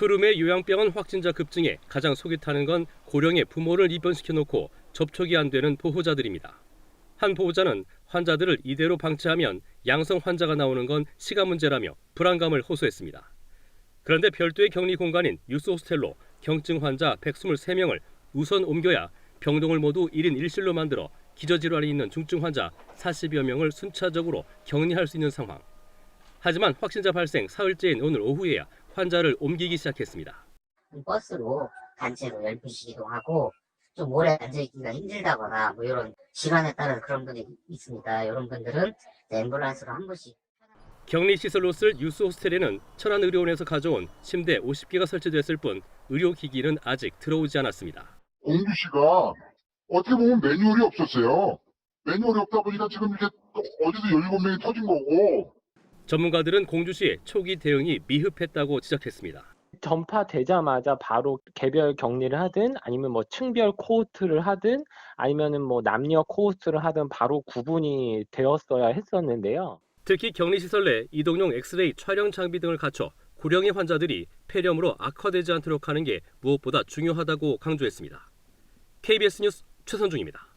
푸름의 요양병원 확진자 급증에 가장 속이 타는 건 고령의 부모를 입원시켜 놓고 접촉이 안 되는 보호자들입니다. 한 보호자는 환자들을 이대로 방치하면 양성 환자가 나오는 건 시간 문제라며 불안감을 호소했습니다. 그런데 별도의 격리 공간인 유스 호스텔로 경증 환자 123명을 우선 옮겨야 병동을 모두 1인 1실로 만들어 기저질환이 있는 중증 환자 40여 명을 순차적으로 격리할 수 있는 상황. 하지만 확진자 발생 사흘째인 오늘 오후에야 환자를 옮기기 시작했습니다. 버스로 단체로 12시 이동하고 좀 오래 앉아있기가 힘들다거나 뭐 이런 질환에 따른 그런 분이 있습니다. 이런 분들은 이제 앰뷸런스로 한 분씩 격리 시설로 쓸 유스 호스텔에는 천안 의료원에서 가져온 침대 50개가 설치됐을 뿐 의료기기는 아직 들어오지 않았습니다. 공주 씨가 어떻게 보면 매뉴얼이 없었어요. 매뉴얼이 없다 보니까 지금 이게 또 어디서 17명이 터진 거고 전문가들은 공주시의 초기 대응이 미흡했다고 지적했습니다. 전파되자마자 바로 개별 격리를 하든 아니면 뭐 층별 코호트를 하든 아니면은 뭐 남녀 코호트를 하든 바로 구분이 되었어야 했었는데요. 특히 격리시설 내 이동용 엑스레이 촬영 장비 등을 갖춰 고령의 환자들이 폐렴으로 악화되지 않도록 하는 게 무엇보다 중요하다고 강조했습니다. KBS 뉴스 최선중입니다.